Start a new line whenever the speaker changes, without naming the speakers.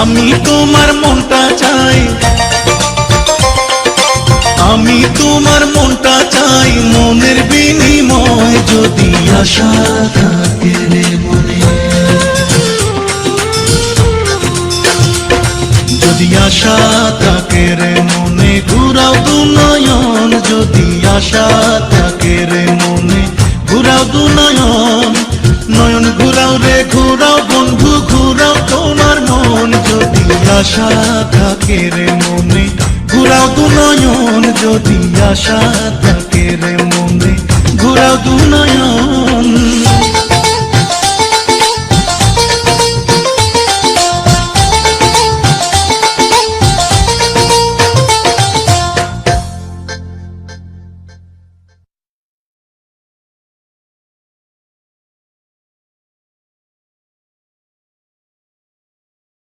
আমি তোমার মনটা চাই। আমি তোমার মনটা চাই, মনের বিনিময় যদি আশা থাকে যদি আশা থাকে রে মনে, ঘুরাও দু নয়ন যদি আশা থাকে রে মনে, ঘুরাও দু নয়ন আশা থাকে রে মনে। ঘুরাও দু নয়ন, যদি আশা থাকে রে মনে। ঘুরাও দু নয়ন